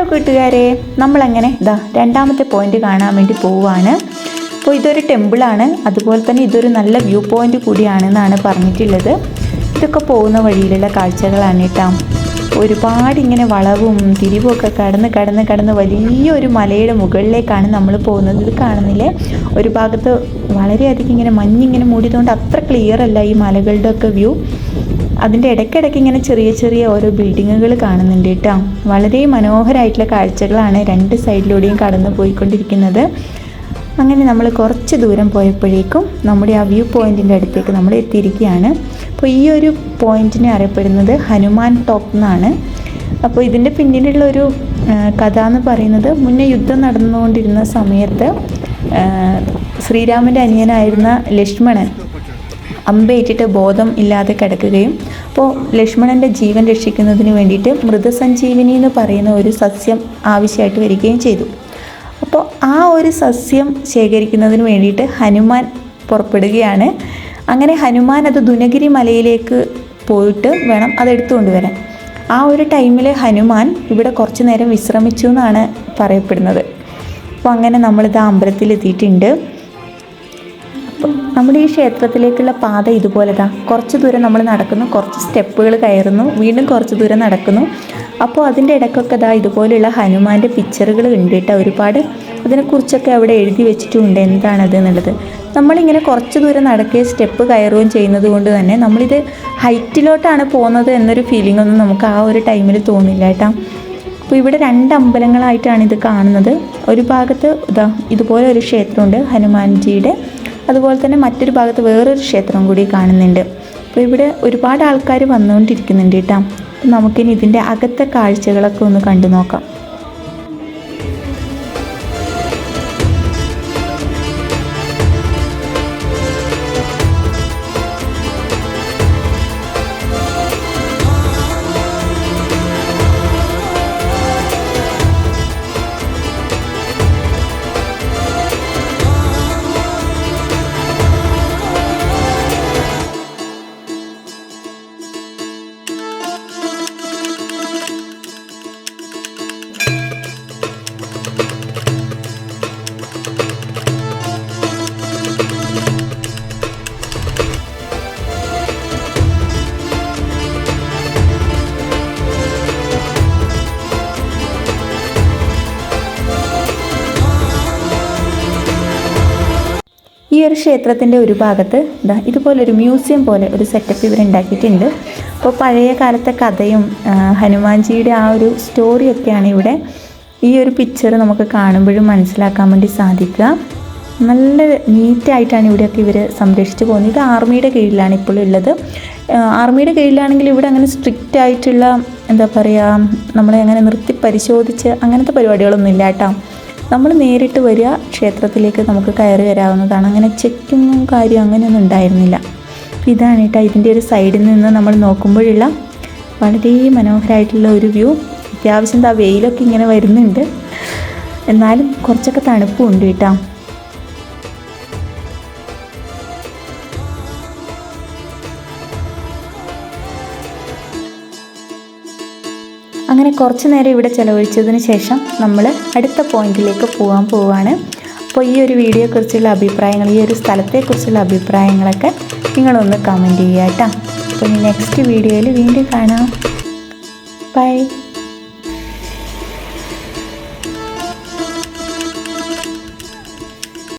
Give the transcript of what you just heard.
Hello കൂട്ടുകാരെ നമ്മളങ്ങനെ ഇതാ രണ്ടാമത്തെ പോയിന്റ് കാണാൻ വേണ്ടി പോവാണ്. അപ്പോൾ ഇതൊരു ടെമ്പിളാണ് അതുപോലെ തന്നെ ഇതൊരു നല്ല വ്യൂ പോയിന്റ് കൂടിയാണെന്നാണ് പറഞ്ഞിട്ടുള്ളത്. ഇതൊക്കെ പോകുന്ന വഴിയിലുള്ള കാഴ്ചകളാണ് കേട്ടോ. ഒരുപാട് ഇങ്ങനെ വളവും തിരിവും ഒക്കെ കടന്ന് കടന്ന് കടന്ന് വലിയൊരു മലയുടെ മുകളിലേക്കാണ് നമ്മൾ പോകുന്നത്. ഇത് കാണുന്നില്ലേ? ഒരു ഭാഗത്ത് വളരെയധികം ഇങ്ങനെ മഞ്ഞിങ്ങനെ മൂടിയതുകൊണ്ട് അത്ര ക്ലിയർ അല്ല ഈ മലകളുടെ ഒക്കെ വ്യൂ അതിന്റെ ഇടയ്ക്കിടയ്ക്ക് ഇങ്ങനെ ചെറിയ ചെറിയ ഓരോ ബിൽഡിങ്ങുകൾ കാണുന്നുണ്ട് കേട്ടോ. വളരെ മനോഹരമായിട്ടുള്ള കാഴ്ചകളാണ് രണ്ട് സൈഡിലൂടെയും കടന്നു പോയിക്കൊണ്ടിരിക്കുന്നത് അങ്ങനെ നമ്മൾ കുറച്ച് ദൂരം പോയപ്പോഴേക്കും നമ്മുടെ ആ വ്യൂ പോയിന്റിന്റെ അടുത്തേക്ക് നമ്മൾ എത്തിയിരിക്കുകയാണ്. അപ്പോൾ ഈ ഒരു പോയിന്റിനെ അറിയപ്പെടുന്നത് ഹനുമാൻ ടോപ്പ് എന്നാണ്. അപ്പോൾ ഇതിന്റെ പിന്നിലുള്ള ഒരു കഥ എന്ന് പറയുന്നത് മുന്നേ യുദ്ധം നടന്നുകൊണ്ടിരുന്ന സമയത്ത് ശ്രീരാമന്റെ അനിയനായിരുന്ന ലക്ഷ്മണൻ അമ്പേറ്റിട്ട് ബോധം ഇല്ലാതെ കിടക്കുകയും അപ്പോൾ ലക്ഷ്മണന്റെ ജീവൻ രക്ഷിക്കുന്നതിന് വേണ്ടിയിട്ട് മൃതസഞ്ജീവിനി എന്ന് പറയുന്ന ഒരു സസ്യം ആവശ്യമായിട്ട് വരികയും ചെയ്തു. അപ്പോൾ ആ ഒരു സസ്യം ശേഖരിക്കുന്നതിന് വേണ്ടിയിട്ട് ഹനുമാൻ പുറപ്പെടുകയാണ്. അങ്ങനെ ഹനുമാൻ അത് ദുനഗിരി മലയിലേക്ക് പോയിട്ട് വേണം അത് എടുത്തുകൊണ്ട് ആ ഒരു ടൈമിൽ ഹനുമാൻ ഇവിടെ കുറച്ച് നേരം വിശ്രമിച്ചു എന്നാണ് പറയപ്പെടുന്നത്. അപ്പോൾ അങ്ങനെ നമ്മളിത് അമ്പലത്തിൽ അപ്പം നമ്മുടെ ഈ ക്ഷേത്രത്തിലേക്കുള്ള പാത ഇതുപോലെതാ. കുറച്ച് ദൂരം നമ്മൾ നടക്കുന്നു കുറച്ച് സ്റ്റെപ്പുകൾ കയറുന്നു വീണ്ടും കുറച്ച് ദൂരം നടക്കുന്നു. അപ്പോൾ അതിന്റെ ഇടയ്ക്കൊക്കെ ഇതാ ഇതുപോലെയുള്ള ഹനുമാന്റെ പിക്ചറുകൾ ഉണ്ട് കേട്ടോ ഒരുപാട് അതിനെക്കുറിച്ചൊക്കെ അവിടെ എഴുതി വെച്ചിട്ടുണ്ട് എന്താണത് എന്നുള്ളത്. നമ്മളിങ്ങനെ കുറച്ച് ദൂരം നടക്കുകയും സ്റ്റെപ്പ് കയറുകയും ചെയ്യുന്നത് കൊണ്ട് തന്നെ നമ്മളിത് ഹൈറ്റിലോട്ടാണ് പോകുന്നത് എന്നൊരു ഫീലിംഗ് ഒന്നും നമുക്ക് ആ ഒരു ടൈമിൽ തോന്നില്ല കേട്ടോ. അപ്പോൾ ഇവിടെ രണ്ട് അമ്പലങ്ങളായിട്ടാണ് ഇത് കാണുന്നത്. ഒരു ഭാഗത്ത് ഇതാ ഇതുപോലെ ഒരു ക്ഷേത്രമുണ്ട് ഹനുമാൻജിയുടെ അതുപോലെ തന്നെ മറ്റൊരു ഭാഗത്ത് വേറൊരു ക്ഷേത്രം കൂടി കാണുന്നുണ്ട്. അപ്പോൾ ഇവിടെ ഒരുപാട് ആൾക്കാർ വന്നുകൊണ്ടിരിക്കുന്നുണ്ട് കേട്ടോ. നമുക്കിനി ഇതിന്റെ അകത്തെ കാഴ്ചകളൊക്കെ ഒന്ന് കണ്ടു നോക്കാം. ഈ ഒരു ക്ഷേത്രത്തിന്റെ ഒരു ഭാഗത്ത് ഇതാ ഇതുപോലൊരു മ്യൂസിയം പോലെ ഒരു സെറ്റപ്പ് ഇവർ ഉണ്ടാക്കിയിട്ടുണ്ട്. അപ്പോൾ പഴയ കാലത്തെ കഥയും ഹനുമാൻജിയുടെ ആ ഒരു സ്റ്റോറിയൊക്കെയാണ് ഇവിടെ ഈ ഒരു പിക്ചർ നമുക്ക് കാണുമ്പോഴും മനസ്സിലാക്കാൻ വേണ്ടി സാധിക്കുക. നല്ല നീറ്റായിട്ടാണ് ഇവിടെയൊക്കെ ഇവർ സംരക്ഷിച്ചു പോകുന്നത്. ഇത് ആർമിയുടെ കീഴിലാണ് ഇപ്പോൾ ഉള്ളത്. ആർമിയുടെ കീഴിലാണെങ്കിൽ ഇവിടെ അങ്ങനെ സ്ട്രിക്റ്റ് ആയിട്ടുള്ള എന്താ പറയുക നമ്മളെ അങ്ങനെ നിർത്തി പരിശോധിച്ച് അങ്ങനത്തെ പരിപാടികളൊന്നും ഇല്ല കേട്ടോ. നമ്മൾ നേരിട്ട് വരിക ക്ഷേത്രത്തിലേക്ക് നമുക്ക് കയറി വരാവുന്നതാണ്. അങ്ങനെ ചെക്കിങ്ങും കാര്യം അങ്ങനെയൊന്നും ഉണ്ടായിരുന്നില്ല. ഇതാണ് കേട്ടോ ഇതിന്റെ ഒരു സൈഡിൽ നിന്ന് നമ്മൾ നോക്കുമ്പോഴുള്ള വളരെ മനോഹരമായിട്ടുള്ള ഒരു വ്യൂ അത്യാവശ്യം എന്താ വെയിലൊക്കെ ഇങ്ങനെ വരുന്നുണ്ട്. എന്നാലും കുറച്ചൊക്കെ തണുപ്പും ഉണ്ട് കേട്ടോ. അങ്ങനെ കുറച്ച് നേരം ഇവിടെ ചിലവഴിച്ചതിന് ശേഷം നമ്മൾ അടുത്ത പോയിന്റിലേക്ക് പോകാൻ പോവാണ്. അപ്പോൾ ഈ ഒരു വീഡിയോയെക്കുറിച്ചുള്ള അഭിപ്രായങ്ങൾ ഈ ഒരു സ്ഥലത്തെക്കുറിച്ചുള്ള അഭിപ്രായങ്ങളൊക്കെ നിങ്ങളൊന്ന് കമന്റ് ചെയ്യാം കേട്ടോ. അപ്പോൾ നെക്സ്റ്റ് വീഡിയോയിൽ വീണ്ടും കാണാം. ബൈ